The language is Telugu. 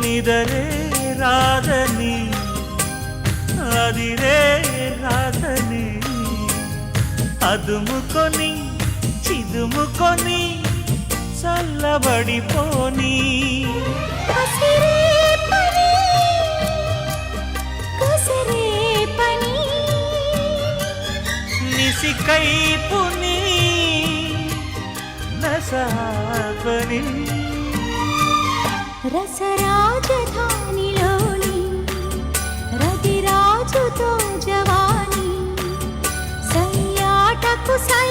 నిదరే రాదని అదిరే రాదని అదుముకొని చిదుముకొని చల్లబడిపోనీ. నిసికైపుని నసాపని రసరాజధానిలోని రతిరాజుతో జవాని సయ్యాటకు సై